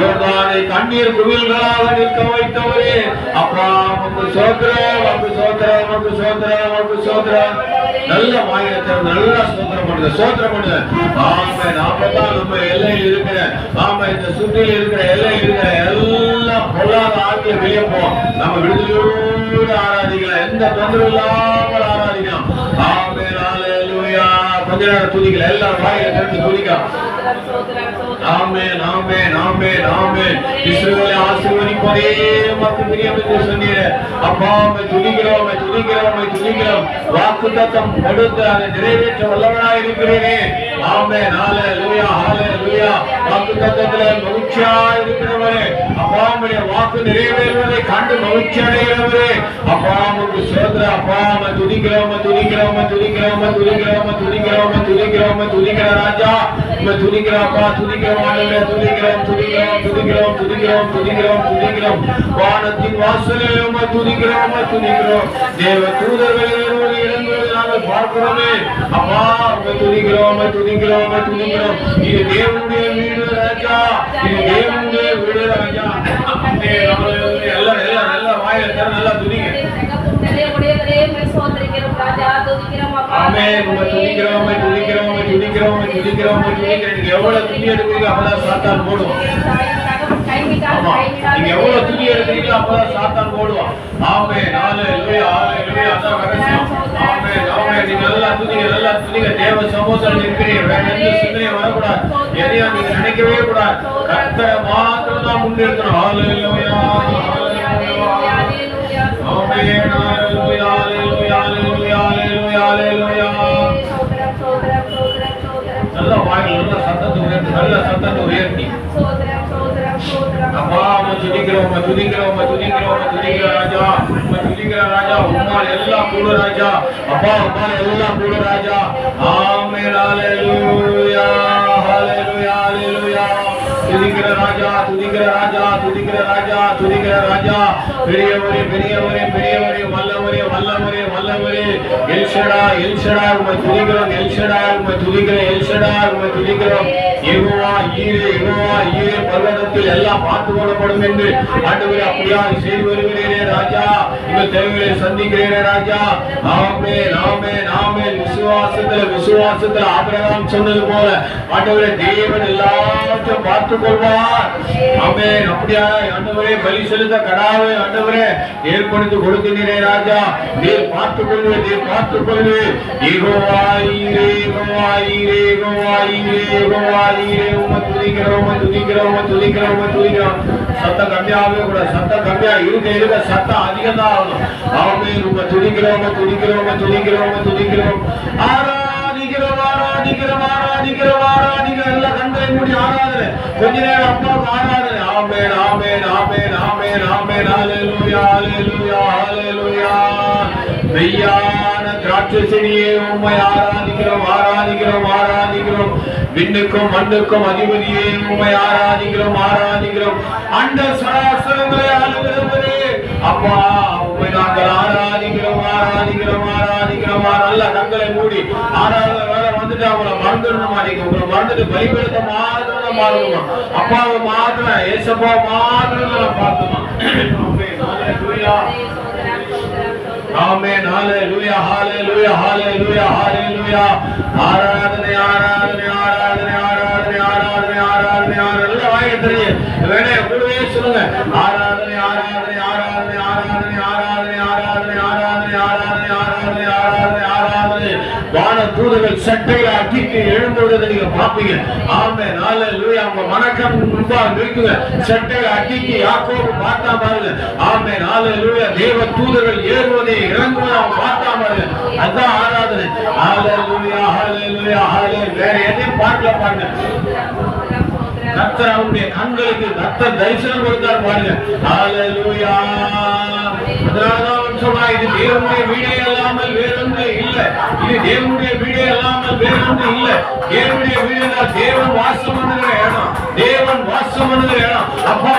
யோர்தானை கண்ணீர் குவில்களாக நிற்க வைத்தவரே. அப்பா உமக்கு சோத்திரம் உமக்கு சோத்திரம் உமக்கு சோத்திரம் உமக்கு சோத்திரம் நல்ல வாயிலத்தை நல்ல சோத்திரம் பண்ணுங்க சோத்திரம் பண்ணுங்க. ஆமா நாம நம்ம எல்லையில் இருக்கிற ஆமா இந்த சுற்றில் இருக்கிற எல்லையில் இருக்கிற எல்லாம் பொல்லாத ஆட்களை வெளியே போவோம் நம்ம விடுதலையோடு ஆராதிக்கலாம் எந்த தொந்தரவு இல்லாம கொஞ்ச நேரம் துதிக்கல எல்லாரும் வாயை திறந்து துதிக்கலாம் நாமே நாமே நாமே நாமே இஸ்ரேலை ஆசீர்வதிப்பதே மத்த பிரியம் என்று சொன்னீர். அப்பா மே துதிக்கிறோம் மே துதிக்கிறோம் மே துதிக்கிறோம் வாக்கு தத்தம் கொடுத்து அதை நிறைவேற்ற வல்லவனாய் இருக்கிறீரே ஆமே நாலே லூயா ஹாலே லூயா வாக்கு தத்தத்திலே மகிழ்ச்சியா இருக்கிறவரே. நம்முடைய வாக்கு நிறைவேறுவதை கண்டு மகிழ்ச்சி அடைகிறவரே அப்பா உங்களுக்கு சோதர அப்பா உம்மை துதிக்கிறோம் உம்மை துதிக்கிறோம் உம்மை துதிக்கிறோம் உம்மை துதிக்கிறோம் துதிக்கிறோம் துதிக்கிறோம் துதிக்கிற ராஜா உம்மை துதிக்கிறோம் அப்பா துதிக்கிறோம் ஆண்டவரே துதிக்கிறோம் துதிக்கிறோம் துதிக்கிறோம் துதிக்கிறோம் துதிக்கிறோம் துதிக்கிறோம் வானத்தின் வாசலில் உம்மை துதிக்கிறோம் உம்மை துதிக்கிறோம் தேவ தூதர்களோடு இறங்குவதை நாங்கள் பார்க்கிறோமே அப்பா உம்மை துதிக்கிறோம் உம்மை துதிக்கிறோம் துதிக்கிறோம் இது தேவனுடைய வீடு ராஜா இது தேவனுடைய வீடு ராஜா ஆமே, ஹalleluya. எல்லாம் எல்லாம் எல்லாம் வாயில திறந்து நல்லா துதிங்க ஆமே உம்மை துதிக்கிறோம் உம்மை துதிக்கிறோம் உம்மை துதிக்கிறோம் நீங்க எவ்வளவு துணி எடுக்கிறீங்க அவ்வளவு சாத்தான் போடுவோம் ஆமா. நீங்க எவ்வளவு துணி எடுக்கிறீங்களோ அவ்வளவு சாத்தான் போடுவான். ஆமே நாலு இல்லையா? ஆறு இல்லையா? அதான் ரகசியம். ஆமே ஆமே. நீங்க நல்லா துணிங்க நல்லா துணிங்க. தேவ சமோசம் இருக்கிறீங்க வேற எந்த சிந்தனையும் வரக்கூடாது. எதையும் நீங்க நினைக்கவே கூடாது. கத்த மாத்திரம் தான் முன்னிறுத்தணும். ஆளு இல்லையா अल्लाह सतत उयरती अब्बा मजुदिग्रह मजुदिग्रह मजुदिग्रह मजुदिग्रह राजा मजुदिग्रह राजा उम्माल अल्लाह पूर्ण राजा अब्बा उम्माल अल्लाह पूर्ण राजा आमीन हालेलुया हालेलुया हालेलुया राजा तुदिग्रह राजा तुदिग्रह राजा तुदिग्रह राजा பெரியவரே பெரியவரே பெரியவரே வல்லவரே வல்லவரே எல்ஷடா எல்ஷடா உமை துதிக்கிறோம் எல்ஷடா உமை துதிக்கிறோம் எல்ஷடா உமை துதிக்கிறோம். எகுவா ஈரே எகுவா ஈரே பர்வதத்தில் எல்லாம் பார்த்து கொள்ளப்படும் என்று ஆண்டவரே அப்படியா செய்து வருகிறேனே ராஜா. உங்கள் தேவைகளை சந்திக்கிறேனே ராஜா. நாமே நாமே நாமே விசுவாசத்துல விசுவாசத்துல ஆபிரகாம் சொன்னது போல ஆண்டவரே தேவன் எல்லாத்தையும் பார்த்துக் கொள்வார். ஆமே அப்படியா ஆண்டவரே பலி செலுத்த கடாவை ஆண்டவரே ஏற்படுத்தி கொடுக்கிறீரே ராஜா. நீர் பார்த்துக் கொள்வே நீர் பார்த்துக் கொள்வே ஈகோவாயிரே ஈகோவாயிரே ஈகோவாயிரே ஈகோவாயிரே உம்மை துதிக்கிறோம் உம துதிக்கிறோம் உம்மை துதிக்கிறோம் உம்மை துதிக்கிறோம் சத்தம் கம்மியாகவே கூட சத்தம் கம்மியா இருக்க இருக்க சத்தம் அதிகம் தான் ஆகணும் ஆமே உம்மை துதிக்கிறோம் துதிக்கிறோம் துதிக்கிறோம் துதிக்கிறோம் ஆராதிக்கிறோம் ஆராதிக்கிறோம் ஆராதிக்கிறோம் ஆராதிக்கிறோம் எல்லாம் கண்களை மூடி ஆராதனை. கொஞ்ச நேரம் அப்பாவுக்கு ஆராதனை. ஆமேன் ஆமேன் ஆமேன் ஆமேன் ஆமேன். ஹalleluya ஹalleluya ஹalleluya. மெய்யான திராட்சை செடியே உம்மை ஆராதிக்கிறோம் ஆராதிக்கிறோம் ஆராதிக்கிறோம். விண்ணுக்கும் மண்ணுக்கும் அதிபதியே உம்மை ஆராதிக்கிறோம் ஆராதிக்கிறோம். அண்ட சராசரங்களை ஆளுகிறவரே. அப்பா உண்மை நாங்கள் ஆராதிக்கிறோம் ஆராதிக்கிறோம் ஆராதிக்கிறோம். நல்ல கண்களை மூடி ஆராதனை வேற வந்துட்டு அவங்கள மறந்துடணுமா? நீங்க உங்களை மறந்துட்டு பலிபெடுத்த மாத்திரம் மாறணுமா அப்பாவை மாத்திரம் ஏசப்பா மாத்திரம் பார்த்துமா ஆமேன். ஹalleluya ஹalleluya ஹalleluya ஹalleluya. ஆராதனை ஆராதனை ஆராதனை ஆராதனை ஆராதனை ஆராதனை ஆராதனை. வாயை வேணே கூடவே சொல்லுங்க. தூதர்கள் சட்டையில அட்டிட்டு எழுந்தோடு நீங்க பாப்பீங்க ஆமே நாலு அவங்க வணக்கம் முன்பாக இருக்குங்க. சட்டையில அட்டிட்டு யாக்கோபு பார்த்தா பாருங்க ஆமே நாலு தேவ தூதர்கள் ஏறுவதை இறங்குவதை அவங்க பார்த்தா பாருங்க அதான் ஆராதனை. ஆலே லூயா ஆலே லூயா ஆலே வேற எதையும் பாட்டுல பாருங்க. கத்தர் அவருடைய கண்களுக்கு கத்தர் தரிசனம் கொடுத்தார் பாருங்க. அதனாலதான் சொல்றா இது தேவனுடைய வீடே அல்லாமல் இல்லை. இது தேவனுடைய வீடு இல்லாமல் வேறு ஒன்று இல்லை. தேவனுடைய வீடு என்றால் தேவன் வாசம் பண்ணுகிற இடம். தேவன் வாசம் பண்ணுகிற இடம். அப்போ